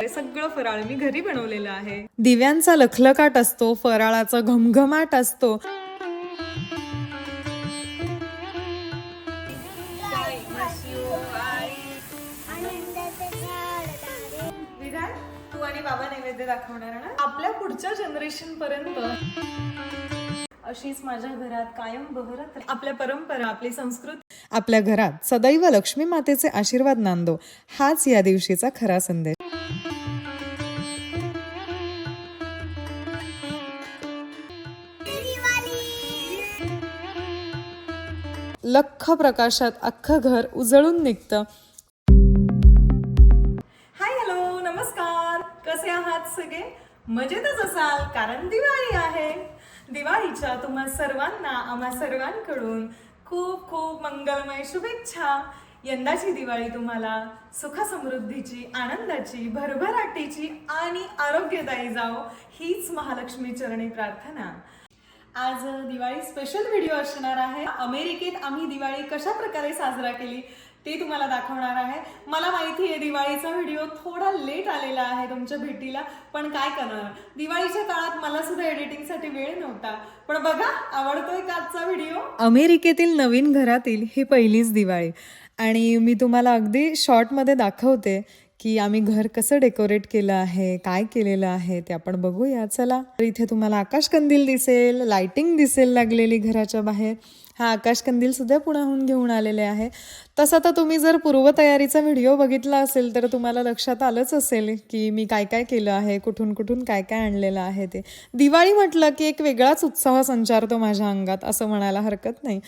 हे सगळं फराळ मी घरी बनवलेलं आहे. दिव्यांचा लखलकाट असतो फराळाचा घमघमाट असतो. विधान तू आणि बाबा नैवेद्य दाखवणार ना? आपल्या पुढच्या जनरेशन पर्यंत. अशीच माझ्या घरात कायम बहरत. आपल्या परंपरा आपली संस्कृती. आपल्या घरात सदैव लक्ष्मी मातेचे आशीर्वाद नांदो. हाच या दिवशीचा खरा संदेश. लख प्रकाशात अख्खं घर उजळून निघतं. हाय हॅलो नमस्कार. कसे आहात सगळे? मजेतच असाल कारण दिवाळी आहे. दिवाळीच्या तुम्हा सर्वांना आम्हा सर्वांकडून खूप खूप मंगलमय शुभेच्छा. यंदाची दिवाळी तुम्हाला सुखसमृद्धीची आनंदाची भरभराटीची आणि आरोग्यदायी जाओ हीच महालक्ष्मी चरणी प्रार्थना. आज दिवाळी स्पेशल व्हिडिओ असणार आहे. अमेरिकेत आम्ही दिवाळी कशा प्रकारे साजरा केली ते तुम्हाला दाखवणार आहे. मला माहिती आहे दिवाळीचा व्हिडिओ थोडा लेट आलेला आहे तुमच्या भेटीला पण काय करणार? दिवाळीच्या काळात मला सुद्धा एडिटिंगसाठी वेळ नव्हता. पण बघा आवडतोय का आजचा व्हिडिओ अमेरिकेतील नवीन घरातील ही पहिलीच दिवाळी. आणि मी तुम्हाला अगदी शॉर्टमध्ये दाखवते की आम्ही घर कसं डेकोरेट केलं आहे काय केलेलं आहे ते आपण बघूया. चला तर इथे तुम्हाला आकाशकंदील दिसेल लाइटिंग दिसेल लागलेली घराच्या बाहेर. हा आकाशकंदील सुद्धा पुण्याहून घेऊन आलेले आहे. तसं तर तुम्ही जर पूर्वतयारीचा व्हिडिओ बघितला असेल तर तुम्हाला लक्षात आलंच असेल की मी काय काय केलं आहे कुठून कुठून काय काय आणलेलं आहे ते. दिवाळी म्हटलं की एक वेगळाच उत्साह संचारतो माझ्या अंगात असं म्हणायला हरकत नाही.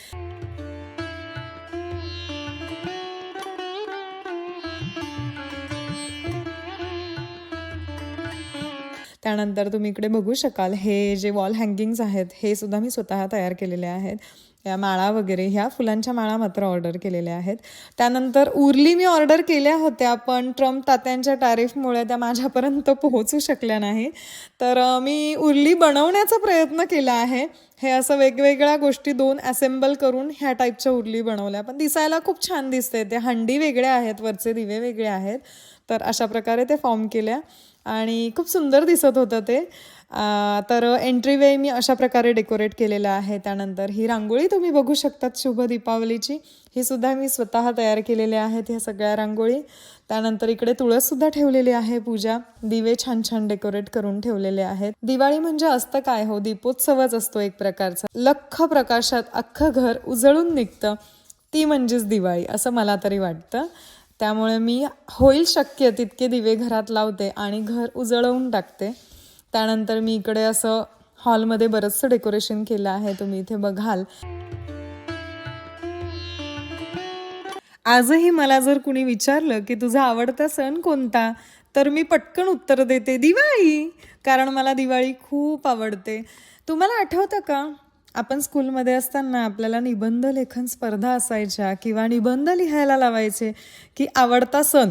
त्यानंतर तुम्ही इकडे बघू शकाल हे जे वॉल हँगिंग्स आहेत हे सुद्धा मी स्वतः तयार केलेले आहेत. या माळा वगैरे ह्या फुलांच्या माळा मात्र ऑर्डर केलेल्या आहेत. त्यानंतर उरली मी ऑर्डर केल्या होत्या पण ट्रम्प तात्यांच्या टॅरिफमुळे त्या माझ्यापर्यंत पोहोचू शकल्या नाही. तर मी उरली बनवण्याचा प्रयत्न केला आहे. हे असं वेगवेगळ्या गोष्टी दोन असेंबल करून ह्या टाईपच्या उरली बनवल्या. पण दिसायला खूप छान दिसते. ते हंडी वेगळ्या आहेत वरचे दिवे वेगळे आहेत. तर अशा प्रकारे ते फॉर्म केल्या. आणि खूप सुंदर दिसत होतं ते. तर एंट्री वे मी अशा प्रकारे डेकोरेट केलेलं आहे. त्यानंतर ही रांगोळी तुम्ही बघू शकतात शुभ दीपावलीची. ही सुद्धा मी स्वतः तयार केलेल्या आहेत ह्या सगळ्या रांगोळी. त्यानंतर इकडे तुळससुद्धा ठेवलेली आहे पूजा. दिवे छान छान डेकोरेट करून ठेवलेले आहेत. दिवाळी म्हणजे असतं काय हो? दीपोत्सवच असतो एक प्रकारचा. लख प्रकाशात अख्खं घर उजळून निघतं. ती म्हणजेच दिवाळी असं मला तरी वाटतं. त्यामुळे मी होईल शक्य तितके दिवे घरात लावते आणि घर उजळवून टाकते. त्यानंतर मी इकडे असं हॉलमध्ये बरंचसं डेकोरेशन केलं आहे तुम्ही इथे बघाल. आजही मला जर कुणी विचारलं की तुझा आवडता सण कोणता तर मी पटकन उत्तर देते दिवाळी. कारण मला दिवाळी खूप आवडते. तुम्हाला आठवतं का? आपण स्कूलमध्ये असताना आपल्याला निबंध लेखन स्पर्धा असायच्या किंवा निबंध लिहायला लावायचे की आवडता सण.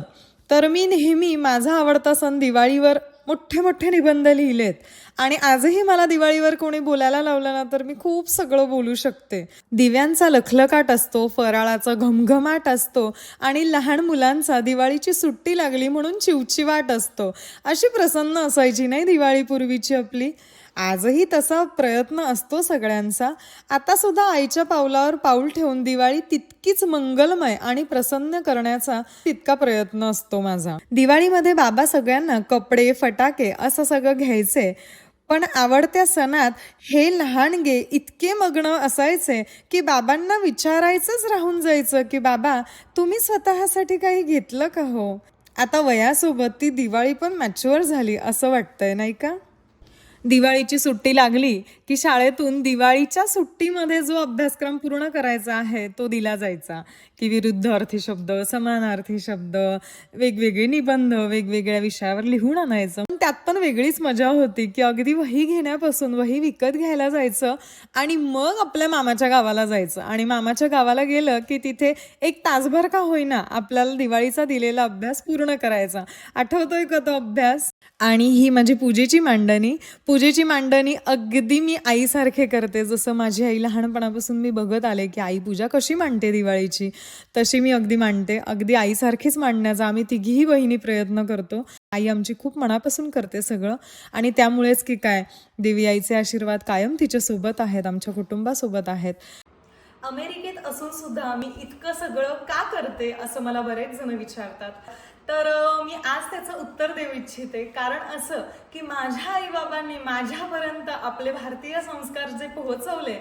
तर मी नेहमी माझा आवडता सण दिवाळीवर मोठे मोठे निबंध लिहिलेत. आणि आजही मला दिवाळीवर कोणी बोलायला लावलं ना तर मी खूप सगळं बोलू शकते. दिव्यांचा लखलकाट असतो फराळाचा घमघमाट असतो आणि लहान मुलांचा दिवाळीची सुट्टी लागली म्हणून चिवचिवाट असतो. अशी प्रसन्न असायची नाही दिवाळीपूर्वीची आपली? आजही तसा प्रयत्न असतो सगळ्यांचा. आता सुद्धा आईच्या पावलावर पाऊल ठेवून दिवाळी तितकीच मंगलमय आणि प्रसन्न करण्याचा तितका प्रयत्न असतो माझा. दिवाळीमध्ये बाबा सगळ्यांना कपडे फटाके असं सगळं घ्यायचे. पण आवडत्या सणात हे लहानगे इतके मग्न असायचे की बाबांना विचारायचंच राहून जायचं की बाबा तुम्ही स्वतःसाठी काही घेतलं का हो? आता वयासोबत ती दिवाळी पण मॅच्युअर झाली असं वाटतंय नाही का? दिवाळीची सुट्टी लागली की शाळेतून दिवाळीच्या सुट्टीमध्ये जो अभ्यासक्रम पूर्ण करायचा आहे तो दिला जायचा. की विरुद्ध अर्थी शब्द समानार्थी शब्द वेगवेगळे निबंध वेगवेगळ्या विषयावर लिहून आणायचं. पण त्यात पण वेगळीच मजा होती की अगदी वही घेण्यापासून वही विकत घ्यायला जायचं आणि मग आपल्या मामाच्या गावाला जायचं. आणि मामाच्या गावाला गेलं की तिथे एक तासभर का होईना आपल्याला दिवाळीचा दिलेला अभ्यास पूर्ण करायचा. आठवतोय का तो अभ्यास? आणि ही माझी पूजेची मांडणी. पूजेची मांडणी अगदी मी आईसारखे करते. जसं माझी आई लहानपणापासून मी बघत आले की आई पूजा कशी मांडते दिवाळीची तशी मी अगदी मांडते. अगदी आईसारखीच मांडण्याचा आम्ही तिघीही बहिणी प्रयत्न करतो. आई आमची खूप मनापासून करते सगळं. आणि त्यामुळेच की काय देवी आईचे आशीर्वाद कायम तिच्यासोबत आहेत आमच्या कुटुंबासोबत आहेत. अमेरिकेत असून सुद्धा मी इतकं सगळं का करते असं मला बरेच जण विचारतात. तर मी आज त्याचं उत्तर देऊ इच्छिते. कारण असं की माझ्या आईबाबांनी माझ्यापर्यंत आपले भारतीय संस्कार जे पोहोचवले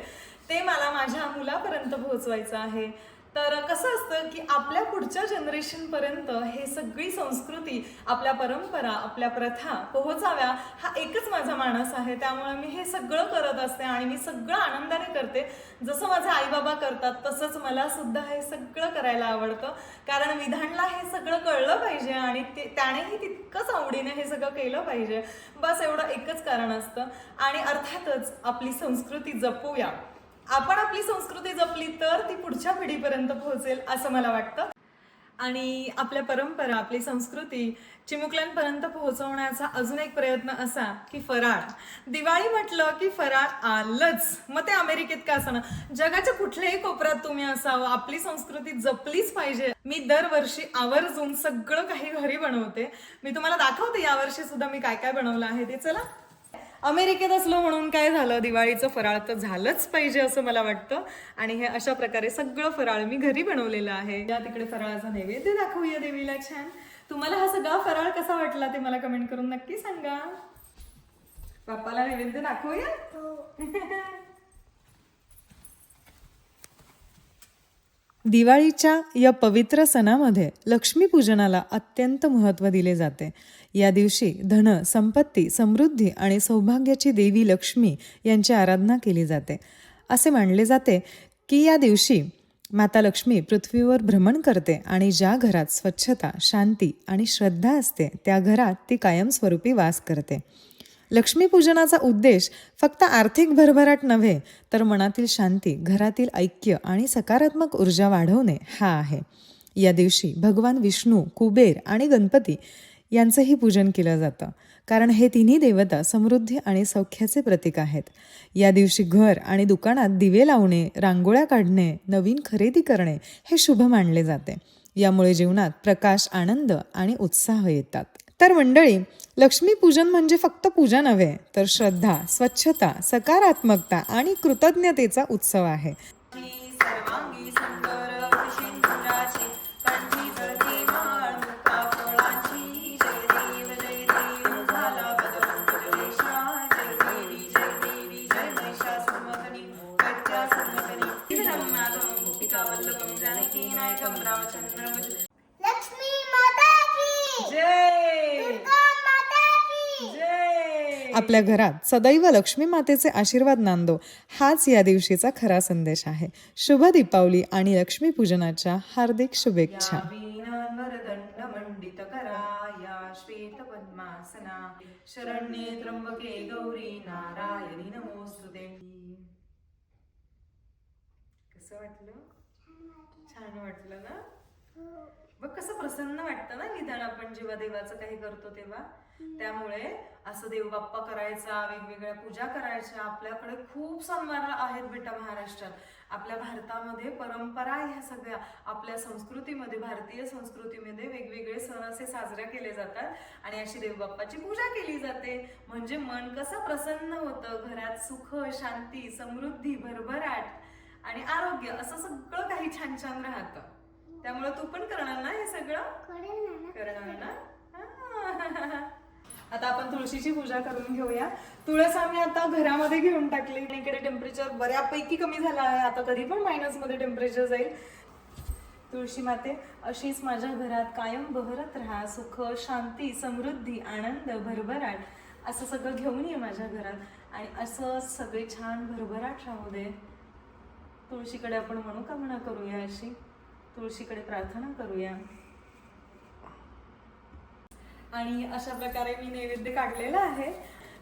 ते मला माझ्या मुलापर्यंत पोहोचवायचं आहे. तर कसं असतं की आपल्या पुढच्या जनरेशनपर्यंत हे सगळी संस्कृती आपल्या परंपरा आपल्या प्रथा पोहोचाव्या हा एकच माझा मानस आहे. त्यामुळे मी हे सगळं करत असते आणि मी सगळं आनंदाने करते. जसं माझे आईबाबा करतात तसंच मला सुद्धा हे सगळं करायला आवडतं. कारण विधानला हे सगळं कळलं पाहिजे आणि ते त्यानेही तितकंच आवडीने हे सगळं केलं पाहिजे. बस एवढं एकच कारण असतं. आणि अर्थातच आपली संस्कृती जपूया. आपण आपली संस्कृती जपली तर ती पुढच्या पिढीपर्यंत पोहोचेल असं मला वाटतं. आणि आपल्या परंपरा आपली संस्कृती चिमुकल्यांपर्यंत पोहोचवण्याचा अजून एक प्रयत्न असा की फराळ दिवाळी म्हटलं की फराळ आलंच. मग ते अमेरिकेत का असणं? जगाच्या कुठल्याही कोपऱ्यात तुम्ही असावं आपली संस्कृती जपलीच पाहिजे. मी दरवर्षी आवर्जून सगळं काही घरी बनवते. मी तुम्हाला दाखवते यावर्षी सुद्धा मी काय काय बनवलं आहे ते. चला. अमेरिकेत असलो म्हणून काय झालं? दिवाळीचं फराळ तर झालंच पाहिजे असं मला वाटतं. आणि हे अशा प्रकारे सगळं फराळ मी घरी बनवलेलं आहे. या तिकडे फराळाचा नैवेद्य दाखवूया देवीला छान. तुम्हाला हा सगळा फराळ कसा वाटला ते मला कमेंट करून नक्की सांगा. बाप्पाला नैवेद्य दाखवूया? दिवाळीच्या या पवित्र सणामध्ये लक्ष्मीपूजनाला अत्यंत महत्त्व दिले जाते. या दिवशी धन संपत्ती समृद्धी आणि सौभाग्याची देवी लक्ष्मी यांची आराधना केली जाते. असे मानले जाते की या दिवशी माता लक्ष्मी पृथ्वीवर भ्रमण करते आणि ज्या घरात स्वच्छता शांती आणि श्रद्धा असते त्या घरात ती कायमस्वरूपी वास करते. लक्ष्मीपूजनाचा उद्देश फक्त आर्थिक भरभराट नव्हे तर मनातील शांती घरातील ऐक्य आणि सकारात्मक ऊर्जा वाढवणे हा आहे. या दिवशी भगवान विष्णू कुबेर आणि गणपती यांचंही पूजन केलं जातं. कारण हे तिन्ही देवता समृद्धी आणि सौख्याचे प्रतीक आहेत. या दिवशी घर आणि दुकानात दिवे लावणे रांगोळ्या काढणे नवीन खरेदी करणे हे शुभ मानले जाते. यामुळे जीवनात प्रकाश आनंद आणि उत्साह येतात. तर मंडळी लक्ष्मीपूजन म्हणजे फक्त पूजा नव्हे तर श्रद्धा स्वच्छता सकारात्मकता आणि कृतज्ञतेचा उत्सव आहे. लक्ष्मी माता की जय! दुर्गा माता की जय! आपल्या घरात सदैव लक्ष्मी मातेचे आशीर्वाद नांदो हाच या दिवशीचा खरा संदेश आहे. शुभ दीपावली आणि लक्ष्मी पूजनाच्या हार्दिक शुभेच्छा. शरण्ये त्र्यंबके गौरी नारायणी नमोस्तुते. कसं वाटलं? छान वाटलं ना? बघ कसं प्रसन्न वाटतं ना विधान आपण जेव्हा देवाचं काही करतो तेव्हा? त्यामुळे असं देव बाप्पा करायचा वेगवेगळ्या पूजा करायच्या आपल्याकडे खूप सणवार आहेत बेटा महाराष्ट्रात. आपल्या भारतामध्ये परंपरा ह्या सगळ्या. आपल्या संस्कृतीमध्ये भारतीय संस्कृतीमध्ये वेगवेगळे सण असे साजरे केले जातात आणि अशी देवबाप्पाची पूजा केली जाते. म्हणजे मन कसं प्रसन्न होतं घरात सुख शांती समृद्धी भरभराट. आणि आरोग्य असं सगळं काही छान छान राहतं. त्यामुळे तू पण करणार ना हे सगळं? करणार ना? आता आपण तुळशीची पूजा करून घेऊया. तुळस आम्ही आता घरामध्ये घेऊन टाकली. इकडे टेम्परेचर बऱ्यापैकी कमी झालं आहे. आता कधी पण मायनसमध्ये टेम्परेचर जाईल. तुळशी माते अशीच माझ्या घरात कायम बहरत राहा. सुख शांती समृद्धी आनंद भरभराट. असं सगळं घेऊन ये माझ्या घरात. आणि असं सगळे छान भरभराट राहू दे. तुळशीकडे आपण मनोकामना करूया अशी? तुळशीकडे प्रार्थना करूया. आणि अशा प्रकारे मी नैवेद्य काढलेला आहे.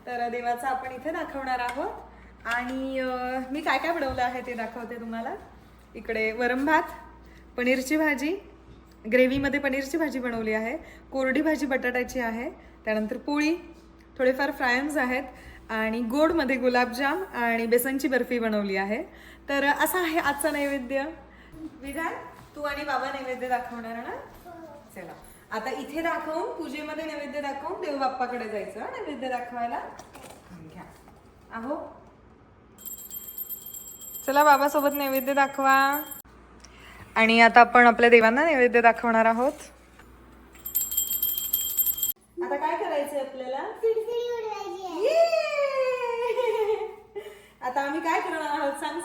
तर देवाचा आपण इथे दाखवणार आहोत. आणि मी काय काय बनवलं आहे ते दाखवते तुम्हाला. इकडे वरम भात पनीरची भाजी ग्रेव्हीमध्ये पनीरची भाजी बनवली आहे. कोरडी भाजी बटाट्याची आहे. त्यानंतर पोळी थोडेफार फ्रायम्स आहेत. आणि गोडमध्ये गुलाबजाम आणि बेसनची बर्फी बनवली आहे. तर असा आहे आजचा नैवेद्य. विधान तू आणि बाबा नैवेद्य दाखवणार ना? चला. आता इथे दाखवून पूजेमध्ये नैवेद्य दाखवून देव बाप्पाकडे जायचं नैवेद्य दाखवायला? घ्या. अहो चला बाबासोबत नैवेद्य दाखवा. आणि आता आपण आपल्या देवांना नैवेद्य दाखवणार आहोत. आता काय करायचंय आपल्याला? आहे! आता आम्ही काय करणार आहोत? सांग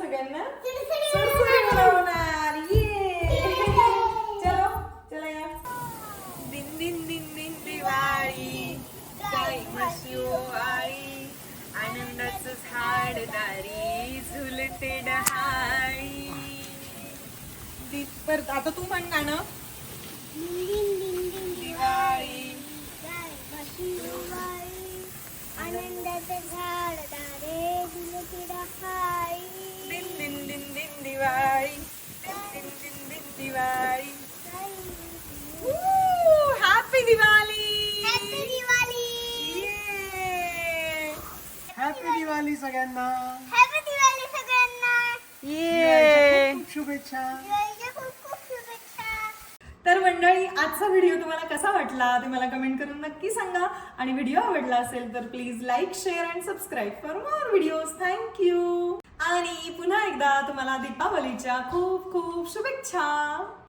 म्हण गाणं? दिवाळी आनंदाचं झाड दारे दिलती रहाई दिन दिन दिन दिन दिवाळी. दिन दिन दिन दिन Diwali happy Diwali happy Diwali happy Diwali सगळ्यांना. हॅपी दिवाळी सगळ्यांना ये खूप शुभेच्छा तर मंडळी आजचा व्हिडिओ तुम्हाला कसा वाटला ते मला कमेंट करून नक्की सांगा. आणि व्हिडिओ आवडला असेल तर please like share and subscribe for more videos thank you आणि पुन्हा एकदा तुम्हाला दीपावलीच्या खूप खूप शुभेच्छा.